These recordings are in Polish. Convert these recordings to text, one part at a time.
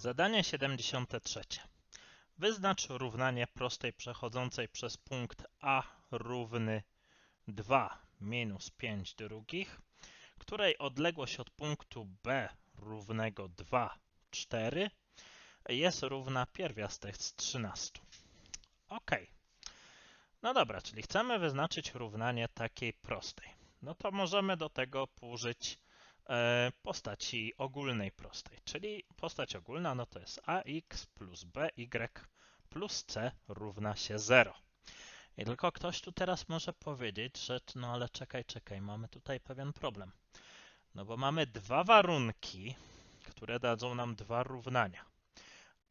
Zadanie 73. Wyznacz równanie prostej przechodzącej przez punkt A równy 2 minus 5 drugich, której odległość od punktu B równego 2, 4 jest równa pierwiastek z 13. Ok. No dobra, czyli chcemy wyznaczyć równanie takiej prostej. No to możemy do tego użyć postaci ogólnej prostej, czyli postać ogólna no to jest ax plus by plus c równa się 0. I tylko ktoś tu teraz może powiedzieć, że no ale czekaj, czekaj, mamy tutaj pewien problem. No bo mamy dwa warunki, które dadzą nam dwa równania,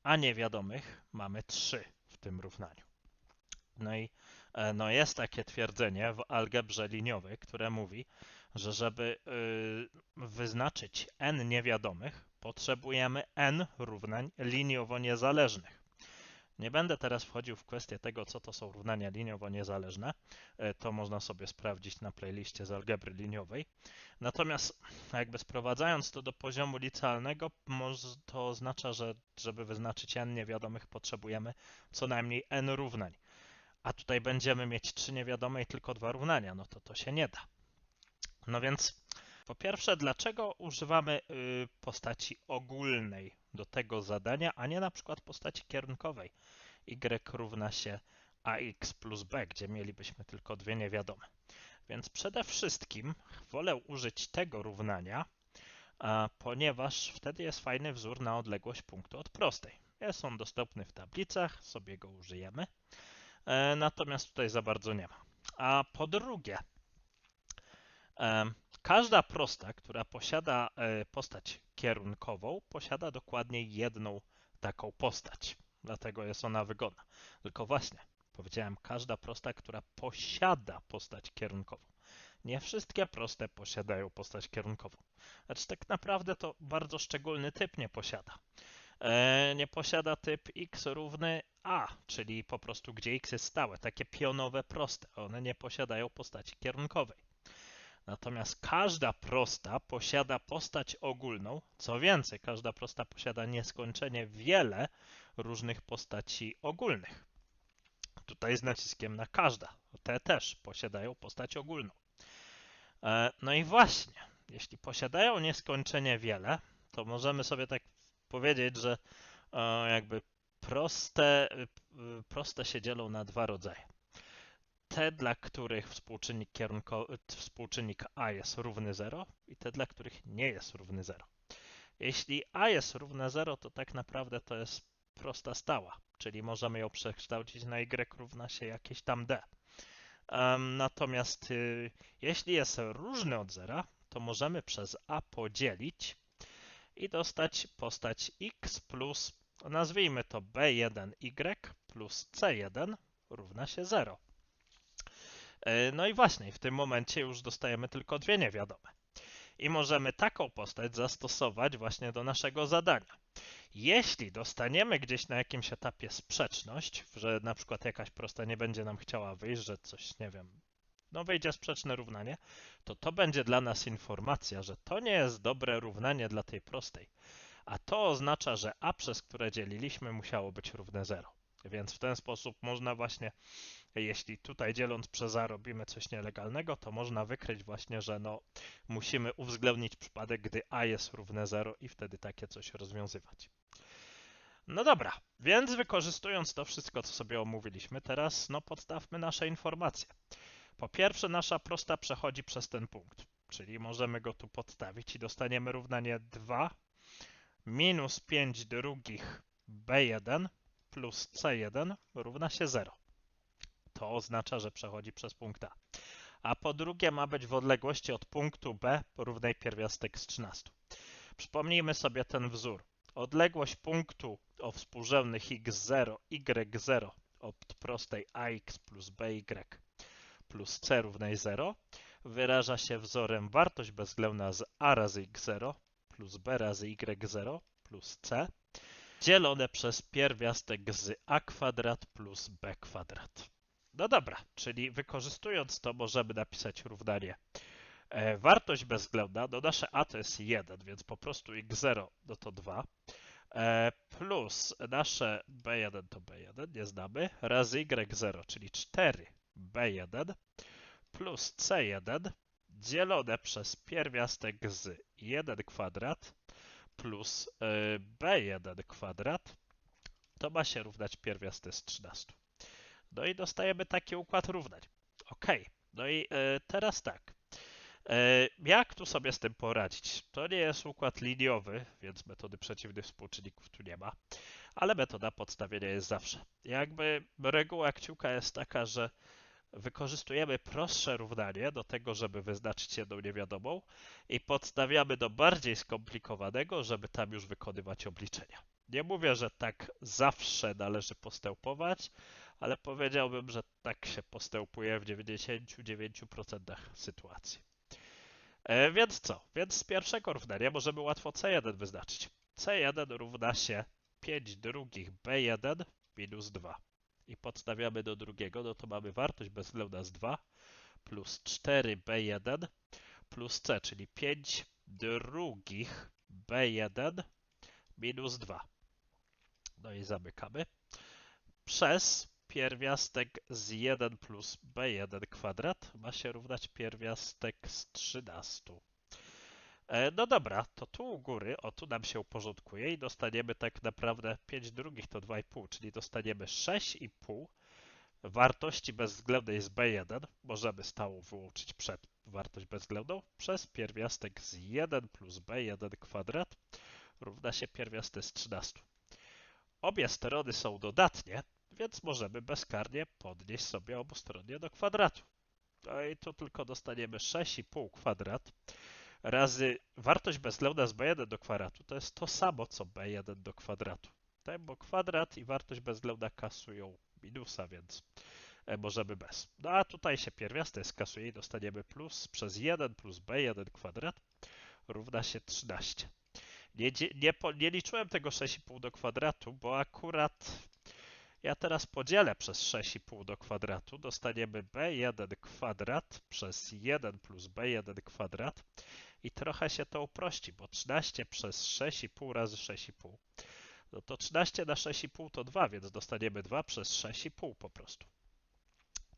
a niewiadomych mamy trzy w tym równaniu. No i e, no jest takie twierdzenie w algebrze liniowej, które mówi, że żeby y, wyznaczyć n niewiadomych, potrzebujemy n równań liniowo niezależnych. Nie będę teraz wchodził w kwestię tego, co to są równania liniowo niezależne. E, to można sobie sprawdzić na playliście z algebry liniowej. Natomiast jakby sprowadzając to do poziomu licealnego, to oznacza, że żeby wyznaczyć n niewiadomych, potrzebujemy co najmniej n równań. A tutaj będziemy mieć trzy niewiadome i tylko dwa równania. No to to się nie da. No więc po pierwsze, dlaczego używamy y, postaci ogólnej do tego zadania, a nie na przykład postaci kierunkowej y równa się ax plus b, gdzie mielibyśmy tylko dwie niewiadome. Więc przede wszystkim wolę użyć tego równania, ponieważ wtedy jest fajny wzór na odległość punktu od prostej. Jest on dostępny w tablicach, sobie go użyjemy. E, natomiast tutaj za bardzo nie ma. A po drugie, Każda prosta, która posiada e, postać kierunkową, posiada dokładnie jedną taką postać. Dlatego jest ona wygodna. Tylko właśnie, powiedziałem, każda prosta, która posiada postać kierunkową. Nie wszystkie proste posiadają postać kierunkową. Znaczy, tak naprawdę to bardzo szczególny typ nie posiada. E, nie posiada typ x równy a, czyli po prostu gdzie x jest stałe. Takie pionowe proste. One nie posiadają postaci kierunkowej. Natomiast każda prosta posiada postać ogólną. Co więcej, każda prosta posiada nieskończenie wiele różnych postaci ogólnych. Tutaj z naciskiem na każda. Te też posiadają postać ogólną. E, no i właśnie, jeśli posiadają nieskończenie wiele, to możemy sobie tak powiedzieć, że e, jakby proste, e, proste się dzielą na dwa rodzaje te, dla których współczynnik, kierunko, współczynnik a jest równy 0 i te, dla których nie jest równy 0. Jeśli a jest równe 0, to tak naprawdę to jest prosta stała, czyli możemy ją przekształcić na y równa się jakieś tam d. Natomiast y, jeśli jest różny od 0, to możemy przez a podzielić i dostać postać x plus, nazwijmy to b1y plus c1 równa się 0. E, no i właśnie, w tym momencie już dostajemy tylko dwie niewiadome. I możemy taką postać zastosować właśnie do naszego zadania. Jeśli dostaniemy gdzieś na jakimś etapie sprzeczność, że na przykład jakaś prosta nie będzie nam chciała wyjść, że coś, nie wiem, no wyjdzie sprzeczne równanie, to to będzie dla nas informacja, że to nie jest dobre równanie dla tej prostej. A to oznacza, że a przez które dzieliliśmy musiało być równe 0. Więc w ten sposób można właśnie jeśli tutaj dzieląc przez A robimy coś nielegalnego, to można wykryć właśnie, że no, musimy uwzględnić przypadek, gdy A jest równe 0 i wtedy takie coś rozwiązywać. No dobra, więc wykorzystując to wszystko, co sobie omówiliśmy, teraz no, podstawmy nasze informacje. Po pierwsze, nasza prosta przechodzi przez ten punkt, czyli możemy go tu podstawić i dostaniemy równanie 2 minus 5 drugich b1 plus c1 równa się 0 to oznacza, że przechodzi przez punkt A. A po drugie ma być w odległości od punktu B równej pierwiastek z 13. Przypomnijmy sobie ten wzór. Odległość punktu o współrzędnych x0, y0 od prostej ax plus by plus c równej 0 wyraża się wzorem wartość bezwzględna z a razy x0 plus b razy y0 plus c dzielone przez pierwiastek z a kwadrat plus b kwadrat. No dobra, czyli wykorzystując to możemy napisać równanie e, wartość bezwzględna, no nasze a to jest 1, więc po prostu x0 no to 2. e, plus nasze b1 to b1, nie znamy, razy y0, czyli 4b1 plus c1 dzielone przez pierwiastek z 1 kwadrat plus e, b1 kwadrat to ma się równać pierwiastek z 13. No i dostajemy taki układ równań. Ok, no i e, teraz tak. E, jak tu sobie z tym poradzić? To nie jest układ liniowy, więc metody przeciwnych współczynników tu nie ma, ale metoda podstawienia jest zawsze. Jakby reguła kciuka jest taka, że wykorzystujemy prostsze równanie do tego, żeby wyznaczyć jedną niewiadomą i podstawiamy do bardziej skomplikowanego, żeby tam już wykonywać obliczenia. Nie mówię, że tak zawsze należy postępować, ale powiedziałbym, że tak się postępuje w 99% sytuacji. E, więc co? Więc z pierwszego równania możemy łatwo C1 wyznaczyć. C1 równa się 5 drugich B1 minus 2. I podstawiamy do drugiego, no to mamy wartość bezwzględna z 2 plus 4B1 plus C, czyli 5 drugich B1 minus 2. No i zamykamy. Przez pierwiastek z 1 plus b1 kwadrat ma się równać pierwiastek z 13. E, no dobra, to tu u góry, o tu nam się uporządkuje i dostaniemy tak naprawdę 5 drugich to 2,5, czyli dostaniemy 6,5 wartości bezwzględnej z b1, możemy stałą wyłączyć przed wartość bezwzględną, przez pierwiastek z 1 plus b1 kwadrat równa się pierwiastek z 13. Obie strony są dodatnie, więc możemy bezkarnie podnieść sobie obustronnie do kwadratu. No i tu tylko dostaniemy 6,5 kwadrat razy wartość bezwzględna z b1 do kwadratu. To jest to samo, co b1 do kwadratu. Tak, bo kwadrat i wartość bezwzględna kasują minusa, więc e, możemy bez. No a tutaj się pierwiastek skasuje i dostaniemy plus przez 1 plus b1 kwadrat równa się 13. Nie, nie, nie liczyłem tego 6,5 do kwadratu, bo akurat ja teraz podzielę przez 6,5 do kwadratu. Dostaniemy b1 kwadrat przez 1 plus b1 kwadrat. I trochę się to uprości, bo 13 przez 6,5 razy 6,5. No to 13 na 6,5 to 2, więc dostaniemy 2 przez 6,5 po prostu.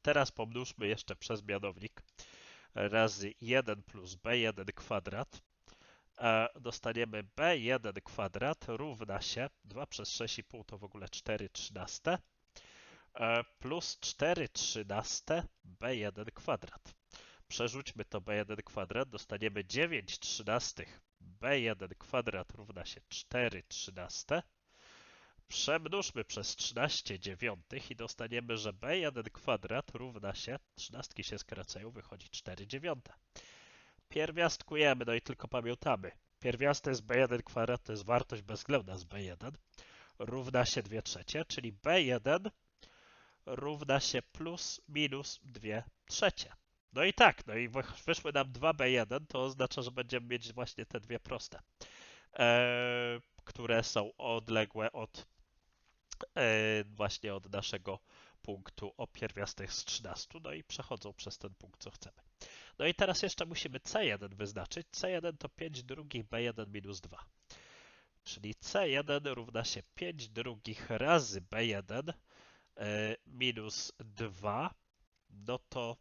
Teraz pomnóżmy jeszcze przez mianownik razy 1 plus b1 kwadrat E, dostaniemy b1 kwadrat równa się 2 przez 6,5 to w ogóle 4 trzynaste e, plus 4 trzynaste b1 kwadrat. Przerzućmy to b1 kwadrat, dostaniemy 9 trzynastych b1 kwadrat równa się 4 trzynaste. Przemnóżmy przez 13 dziewiątych i dostaniemy, że b1 kwadrat równa się, trzynastki się skracają, wychodzi 4 dziewiąte. Pierwiastkujemy, no i tylko pamiętamy. Pierwiastek z b1 kwadrat to jest wartość bezwzględna z b1 równa się 2 trzecie, czyli b1 równa się plus minus 2 trzecie. No i tak, no i wyszły nam 2b1, to oznacza, że będziemy mieć właśnie te dwie proste, e, które są odległe od e, właśnie od naszego punktu o pierwiastek z 13, no i przechodzą przez ten punkt, co chcemy. No i teraz jeszcze musimy C1 wyznaczyć. C1 to 5 drugich B1 minus 2. Czyli C1 równa się 5 drugich razy B1 e, minus 2. No to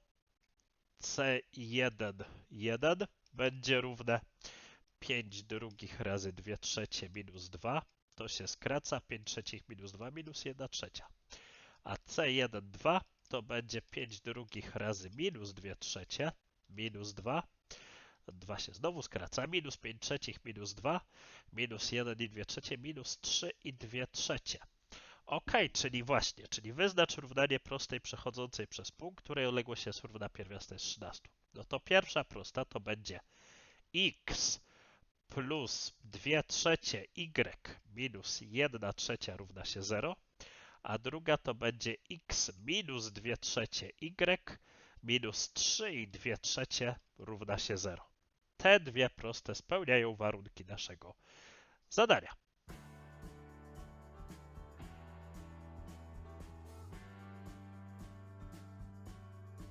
C1 1 będzie równe 5 drugich razy 2 trzecie minus 2. To się skraca 5 trzecich minus 2 minus 1 trzecia. A C1 2 to będzie 5 drugich razy minus 2 trzecie minus 2. 2 się znowu skraca. Minus 5 trzecich minus 2. Minus 1 i 2 trzecie. Minus 3 i 2 trzecie. Ok, czyli właśnie, czyli wyznacz równanie prostej przechodzącej przez punkt, której odległość jest równa pierwiastek z 13. No to pierwsza prosta to będzie x plus 2 trzecie y minus 1 trzecia równa się 0, a druga to będzie x minus 2 trzecie y minus 3 i 2 trzecie równa się 0. Te dwie proste spełniają warunki naszego zadania.